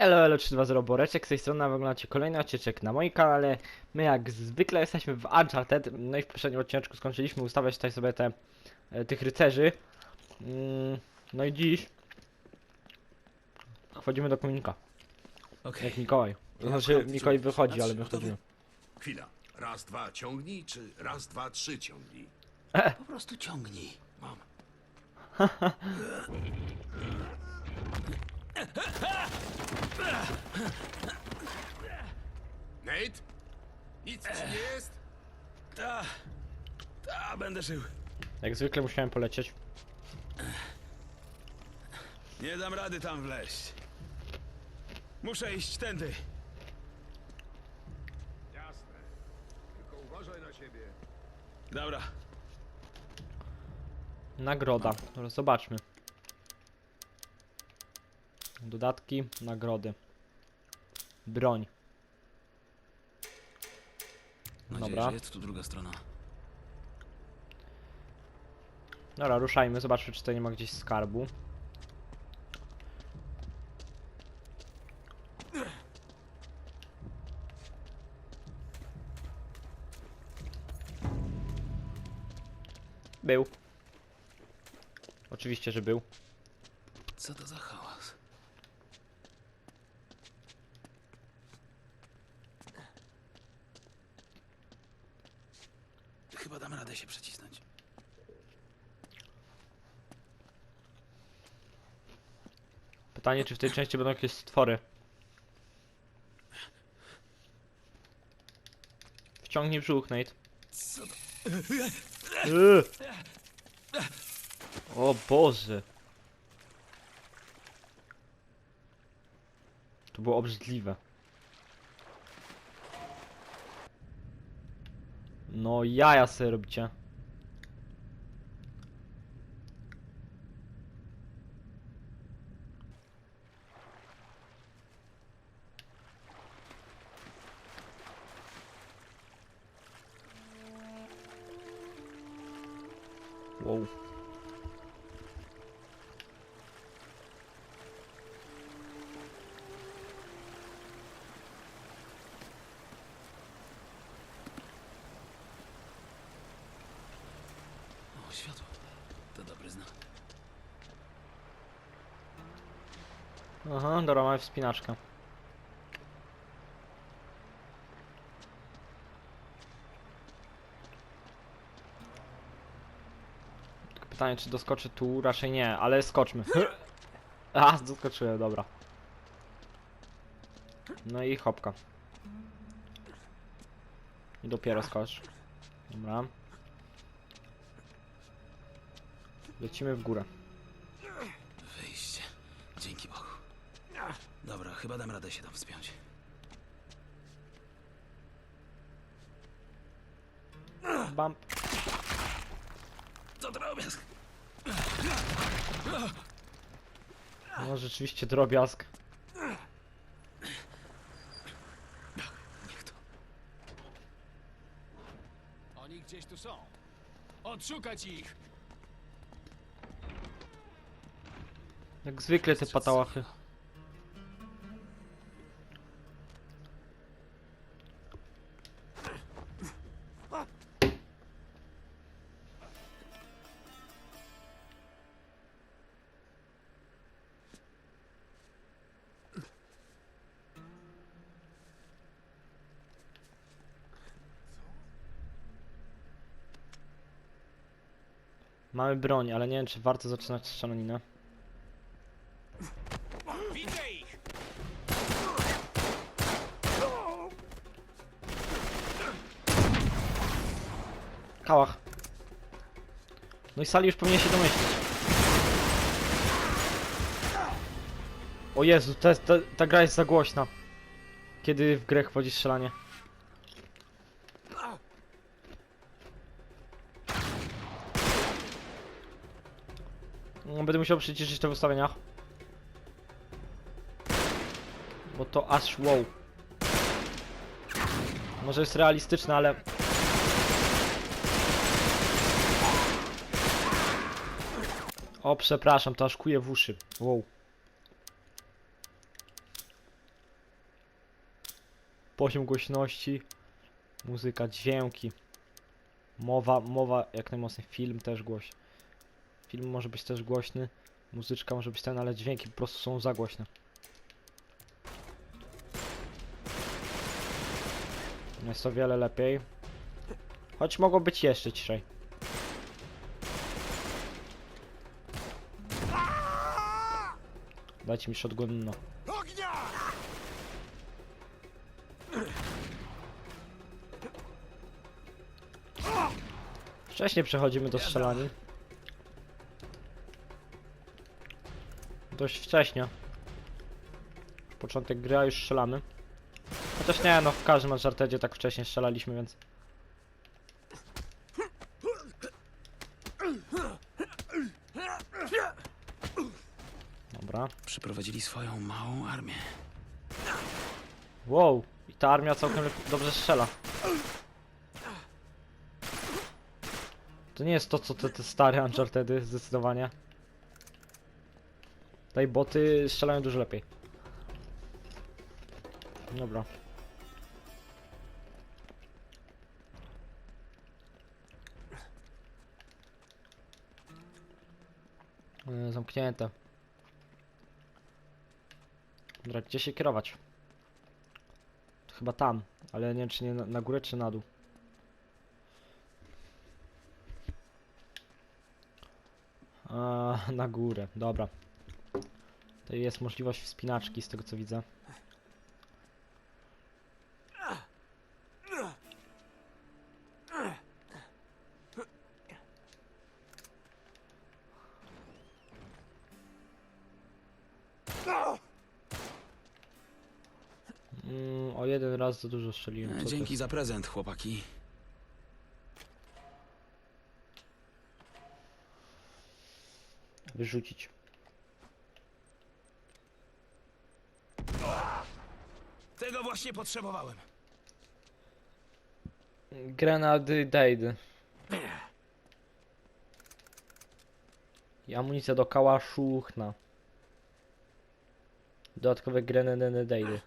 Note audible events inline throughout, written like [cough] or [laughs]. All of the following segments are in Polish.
Elo, elo, 320 Boreczek, z tej strony wyglądacie kolejny odcinek na moim kanale. My jak zwykle jesteśmy w Uncharted, no i w poprzednim odcinku skończyliśmy ustawiać tutaj sobie te, e, tych rycerzy. Mm, no i dziś wchodzimy do kominika, Okej. jak Mikołaj. Znaczy Mikołaj wychodzi, ale my wchodzimy. Chwila. Raz, dwa, ciągnij, czy raz, dwa, trzy, ciągnij? Po prostu ciągnij. Mam. [laughs] Nate? Nic ci nie jest? Ta, ta, będę żył. Jak zwykle musiałem polecieć. Nie dam rady tam wleźć. Muszę iść tędy. Jasne. Tylko uważaj na siebie. Dobra. Nagroda, zobaczmy. Dodatki, nagrody. Broń. Nadzieję, Dobra. że jest tu druga strona. Dobra, ruszajmy, zobaczmy czy tutaj nie ma gdzieś skarbu. Był. Oczywiście, że był. Co to za hałas? Chyba dam radę się przecisnąć. Pytanie, czy w tej części będą jakieś stwory. Wciągnij brzuch, Nate. O Boże. To było obrzydliwe. No jaja sobie robicie. Aha, dobra, mamy wspinaczkę. Pytanie, czy doskoczy tu? Raczej nie, ale skoczmy. [laughs] A, doskoczyłem, dobra. No i hopka. I dopiero skocz. Dobra. Lecimy w górę. Chyba dam radę się tam wspiąć. Bam. To drobiazg. No rzeczywiście drobiazg. Niech to. Oni gdzieś tu są. Odszukać ich! Jak zwykle te patałachy. Mamy broń, ale nie wiem czy warto zaczynać strzelaninę. Widzę! Kałach. No i Sali już powinien się domyślić. O Jezu, ta, ta gra jest za głośna. Kiedy w grę wchodzi strzelanie. No, Będę musiał przyciszyć to w ustawieniach. Bo to aż wow. Może jest realistyczne, ale O, przepraszam, to aż kuje w uszy. Wow. poziom głośności, muzyka, dźwięki, mowa, mowa jak najmocniej, film też głośny. Film może być też głośny, muzyczka może być ten, ale dźwięki po prostu są za głośne. Jest o wiele lepiej. Choć mogło być jeszcze ciszej. Dajcie mi shotgun, no. Ognia! Wcześniej przechodzimy do strzelani. Dość wcześnie. Początek gry, a już strzelamy. Chociaż nie, no w każdym Unchartedzie tak wcześnie strzelaliśmy, więc... Dobra. Przyprowadzili swoją małą armię. Wow, i ta armia całkiem dobrze strzela. To nie jest to, co te, te stare Unchartedy, zdecydowanie. Tutaj boty strzelają dużo lepiej. Dobra. E, Zamknięte. Dobra, gdzie się kierować? Chyba tam, ale nie wiem czy nie na, na górę czy na dół. A, na górę, dobra. Jest możliwość wspinaczki z tego co widzę. Mm, o jeden raz za dużo strzeliłem. Co Dzięki za prezent, chłopaki. Wyrzucić. Tego właśnie potrzebowałem. Grenady Dade. I amunicja do kałaszuchna. Dodatkowe grenady Dade.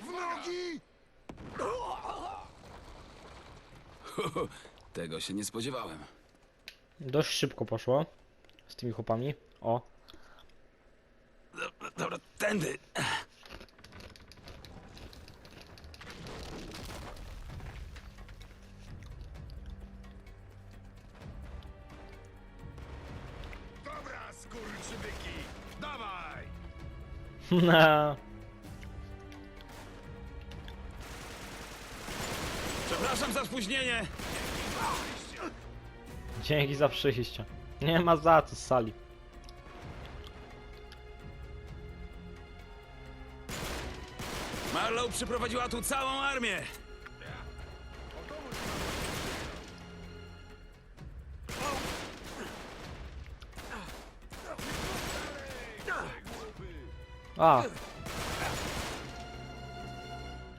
W nogi! [laughs] Tego się nie spodziewałem. Dość szybko poszło. Z tymi chłopami. O. Dobra, dobra tędy. Dobra, skurczybyki! Dawaj! [laughs] [laughs] Przepraszam spóźnienie. Dzięki za przyjście. Nie ma za co z sali. Marlow przyprowadziła tu całą armię. A.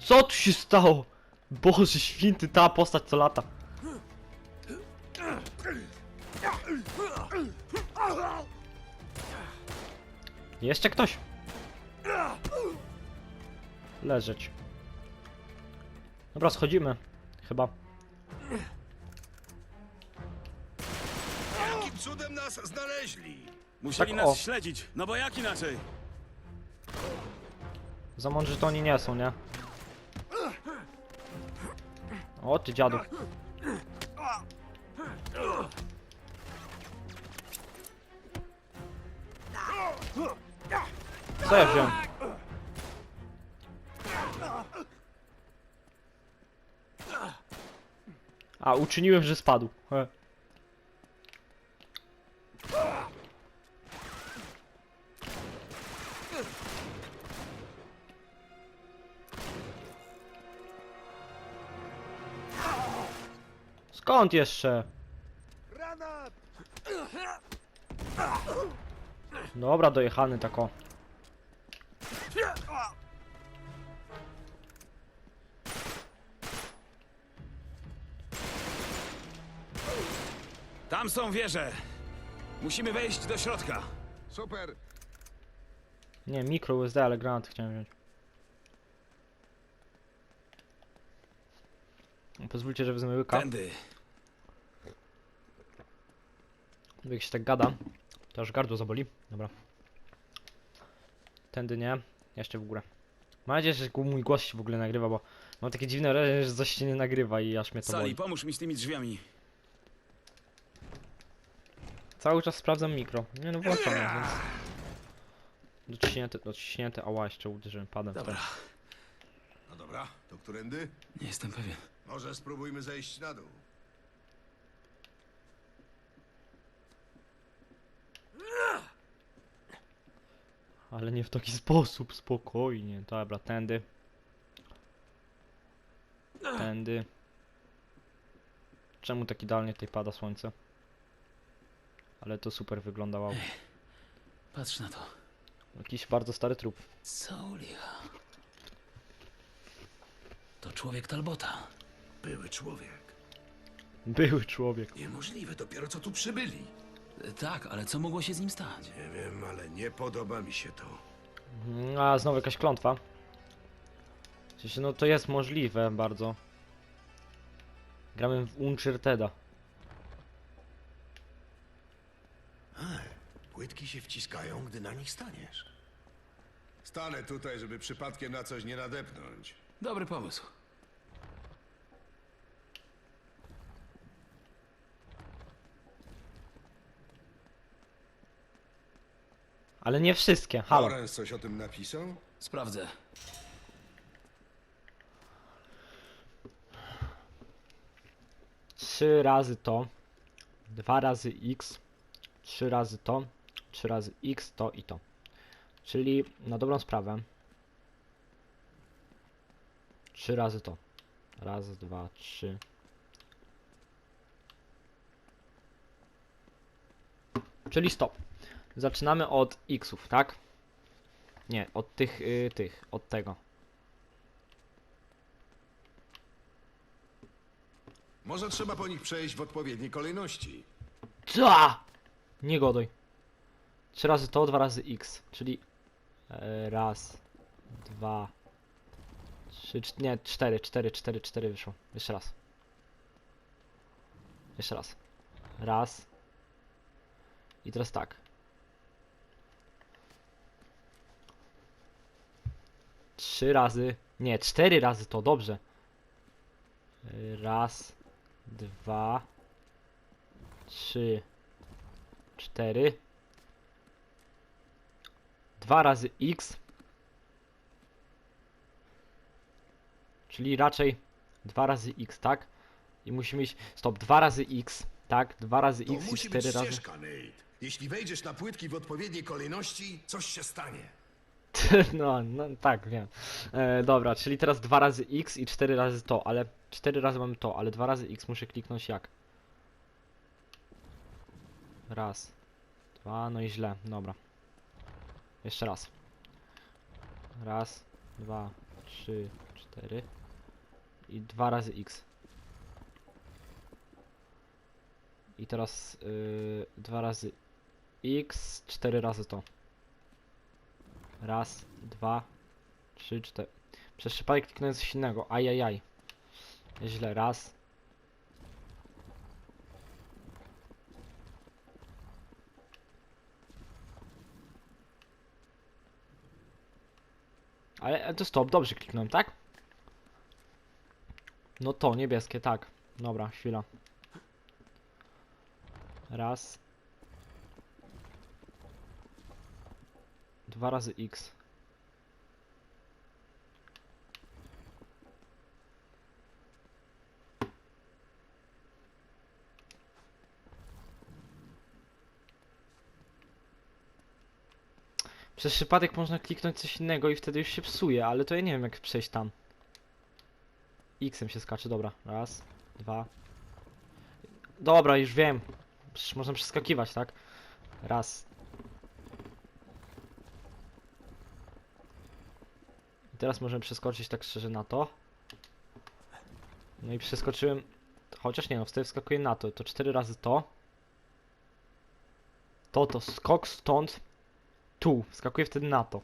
Co tu się stało? Boże święty, ta postać co lata. Jeszcze ktoś? Leżeć. Dobra, schodzimy. Chyba. Jakim cudem nas znaleźli? Musieli Tak, nas śledzić, no bo jak inaczej? Za mądrzy to oni nie są, nie? O ty dziadu. Co ja wziąłem? A, uczyniłem, że spadł. He. Skąd jeszcze? Dobra, dojechany tako. Tam są wieże. Musimy wejść do środka. Super. Nie, mikro USD, ale granat chciałem wziąć. Pozwólcie, że wezmę łyka. Tędy. Jak się tak gada, to aż gardło zaboli. Dobra. Tędy nie. Jeszcze w górę. Mam nadzieję, że mój głos się w ogóle nagrywa, bo mam takie dziwne wrażenie, że coś się nie nagrywa i aż mnie to Sali, boli. pomóż mi z tymi drzwiami. Cały czas sprawdzam mikro. Nie no, włączone, więc... Dociśnięte, dociśnięte, ała, jeszcze uderzyłem padem. Dobra, No dobra, to którędy? nie jestem pewien. Może spróbujmy zejść na dół. Ale nie w taki [laughs] sposób, spokojnie. Dobra, tędy. Tędy. Czemu tak idealnie tutaj pada słońce? Ale to super wygląda, wow. Patrz na to. Jakiś bardzo stary trup. Co licha? To człowiek Talbota. Były człowiek. Były człowiek. Niemożliwe, dopiero co tu przybyli. Tak, ale co mogło się z nim stać? Nie wiem, ale nie podoba mi się to. A, znowu jakaś klątwa. W sensie, no to jest możliwe bardzo. Gramy w Uncharted'a. Płytki się wciskają, gdy na nich staniesz. Stanę tutaj, żeby przypadkiem na coś nie nadepnąć. Dobry pomysł. Ale nie wszystkie, halo. Lorenz coś o tym napisał? Sprawdzę. Trzy razy to, dwa razy x, trzy razy to, trzy razy x, to i to. Czyli na dobrą sprawę. Trzy razy to. Raz, dwa, trzy. Czyli stop. Zaczynamy od xów, tak? Nie, od tych, y, tych, od tego. Może trzeba po nich przejść w odpowiedniej kolejności. Ta! Nie goduj. Trzy razy to, dwa razy x, czyli e, raz, dwa, trzy, cz- nie, cztery, cztery, cztery, cztery wyszło. Jeszcze raz. Jeszcze raz. Raz. I teraz tak. Trzy razy, nie, cztery razy to, dobrze. Raz, dwa, trzy, cztery, dwa razy x, czyli raczej dwa razy x, tak? I musimy iść, stop, dwa razy x, tak? Dwa razy To x i musi być cztery razy. ścieżka, Nate. Jeśli wejdziesz na płytki w odpowiedniej kolejności, coś się stanie. [laughs] No, no tak, wiem. E, dobra, czyli teraz dwa razy x i cztery razy to, ale cztery razy mamy to, ale dwa razy x muszę kliknąć jak? Raz, dwa, no i źle, dobra. Jeszcze raz. Raz, dwa, trzy, cztery i dwa razy x. I teraz yy, dwa razy x, cztery razy to. Raz, dwa, trzy, cztery. Przez przypadek kliknąłem coś innego. Ajajaj. Źle. Raz. Ale e, to stop, dobrze kliknąłem, tak? No to, niebieskie, tak. Dobra, chwila. Raz. Dwa razy X. Przez przypadek można kliknąć coś innego i wtedy już się psuje, ale to ja nie wiem jak przejść tam. X-em się skacze, dobra. Raz, dwa. Dobra, już wiem. Przecież można przeskakiwać, tak? Raz, teraz możemy przeskoczyć tak szczerze na to. No i przeskoczyłem. Chociaż nie no, wtedy wskakuję na to. To cztery razy to. to to skok stąd tu. Skakuję wtedy na to.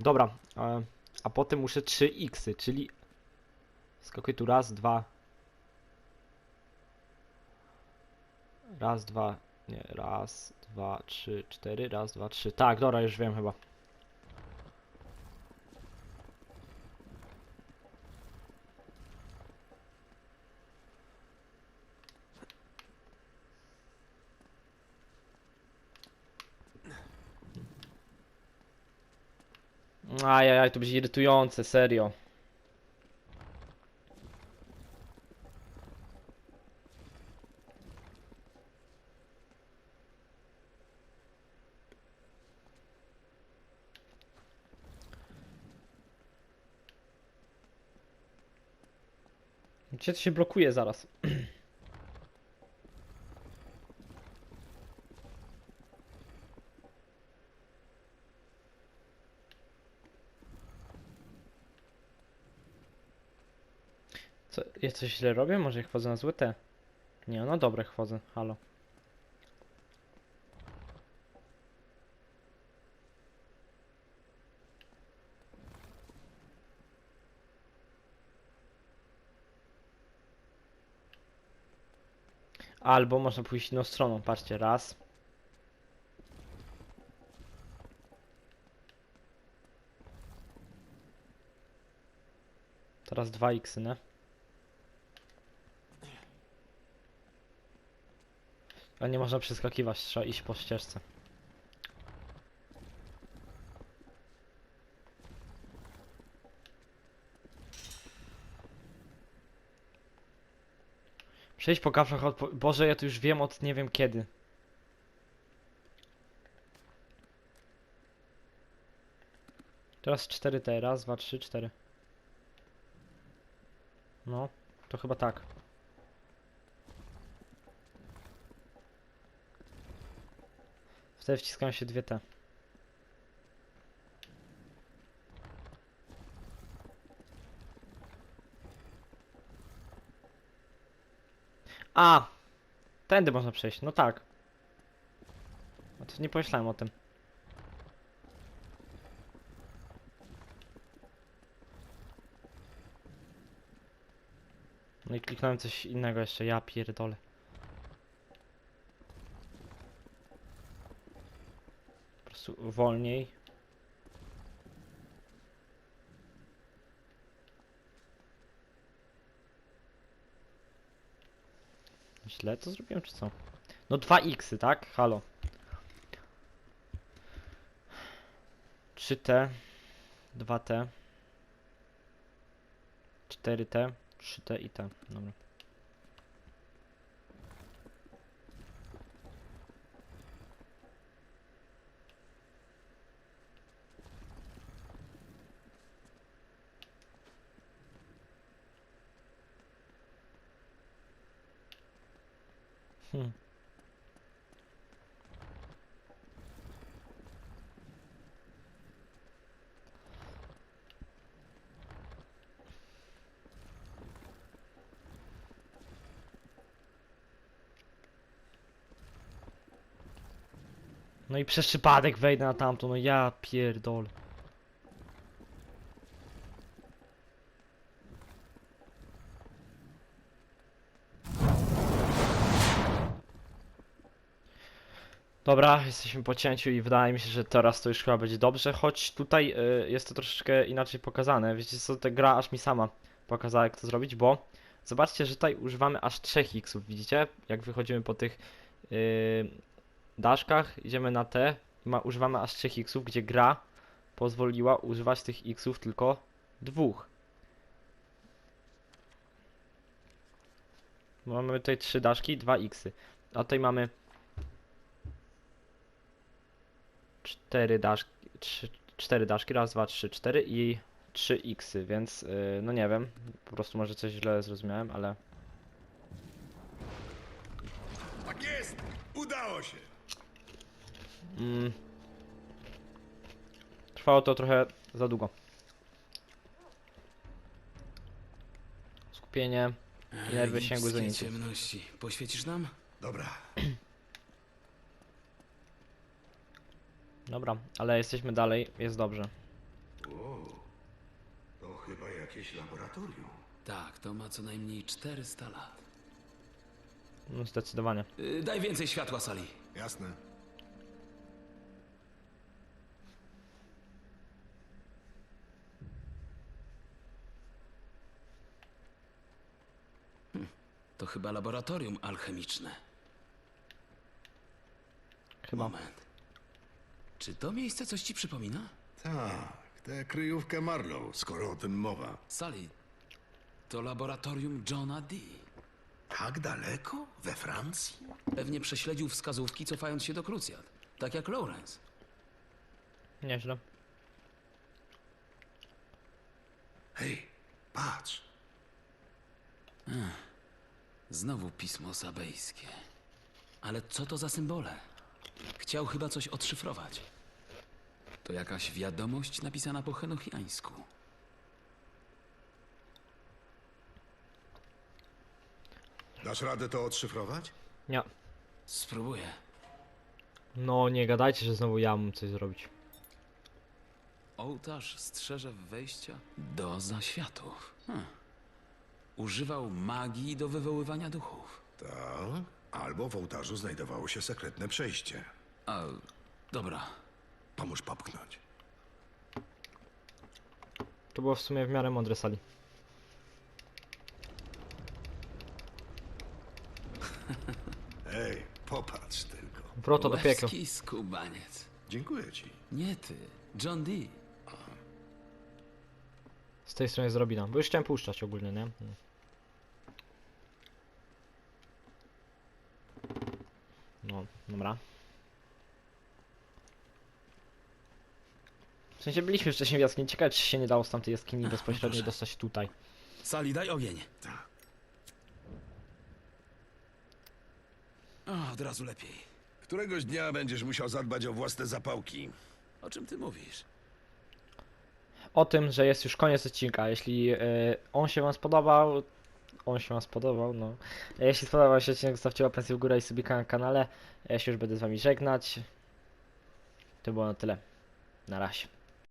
Dobra, e, a potem muszę 3 x, czyli skakuję tu raz, dwa. Raz, dwa, nie, raz, dwa, trzy, cztery, raz, dwa, trzy. Tak, dobra, już wiem chyba. Ajajaj, to będzie irytujące, serio. To się blokuje zaraz? [clears throat] Co, ja coś źle robię? Może ich wchodzę na złe te? Nie, no dobre wchodzę, halo. Albo można pójść inną stroną, patrzcie, raz. Teraz dwa x, nie? A nie można przeskakiwać, trzeba iść po ścieżce. Przejść po kaflach od... Boże, ja to już wiem od nie wiem kiedy. Teraz 4 te, raz, dwa, trzy, cztery. No, to chyba tak. Wtedy wciskają się dwie te. A! Tędy można przejść, no tak. No to nie pomyślałem o tym. No i kliknąłem coś innego jeszcze, ja pierdolę. Po prostu wolniej. Źle to zrobiłem, czy co? No 2x, tak? Halo. 3t, 2t, 4t, 3t i t. Dobra. Hmm. No i przez przypadek wejdę na tamto, no ja pierdol. Dobra, jesteśmy po cięciu i wydaje mi się, że teraz to już chyba będzie dobrze, choć tutaj y, jest to troszeczkę inaczej pokazane. Wiecie co, ta gra aż mi sama pokazała jak to zrobić, bo zobaczcie, że tutaj używamy aż 3 xów, widzicie? Jak wychodzimy po tych y, daszkach, idziemy na te i ma, używamy aż 3 xów, gdzie gra pozwoliła używać tych xów tylko dwóch. Mamy tutaj 3 daszki, 2 xy. A tutaj mamy 4 daszki, 3, 4 daszki, raz, dwa, trzy, cztery i 3 xy, więc yy, no nie wiem, po prostu może coś źle zrozumiałem, ale Tak jest! Udało się! mm, trwało to trochę za długo. Skupienie i nerwy sięgły za nic. ciemności. Poświecisz nam? Dobra. Dobra, ale jesteśmy dalej, jest dobrze. Wow, to chyba jakieś laboratorium. Tak, to ma co najmniej 400 lat. No zdecydowanie. Y, daj więcej światła, Sali. Jasne. To chyba laboratorium alchemiczne. Chyba. Moment. Czy to miejsce coś ci przypomina? Tak, tę kryjówkę Marlow, skoro o tym mowa. Sali, to laboratorium Johna Dee. Tak daleko? We Francji? Pewnie prześledził wskazówki, cofając się do krucjat. Tak jak Lawrence. Nieźle. Hej, patrz. Znowu pismo sabejskie. Ale co to za symbole? Chciał chyba coś odszyfrować. To jakaś wiadomość napisana po henochiańsku. Dasz radę to odszyfrować? Nie. Spróbuję. No nie gadajcie, że znowu ja mam coś zrobić. Ołtarz strzeże wejścia do zaświatów. Hm. Używał magii do wywoływania duchów. Tak. Albo w ołtarzu znajdowało się sekretne przejście. A, dobra. Pomóż popchnąć. To było w sumie w miarę mądre sali. [laughs] Ej, popatrz tylko. Wrota do piekła. Łebski skubaniec. Dziękuję ci. Nie ty, John Dee. Z tej strony jest Robina, bo już chciałem puszczać ogólnie, nie? Mm. No, dobra. W sensie byliśmy wcześniej w jaskini, ciekawe czy się nie dało z tamtej jaskini bezpośrednio proszę. dostać tutaj. Sali, daj ogień. Tak. O, od razu lepiej. Któregoś dnia będziesz musiał zadbać o własne zapałki. O czym ty mówisz? O tym, że jest już koniec odcinka, jeśli e, on się wam spodobał, on się wam spodobał, no. Jeśli spodobał się odcinek, zostawcie łapkę w górę i subika na kanale. Ja się już będę z wami żegnać. To było na tyle. Na razie.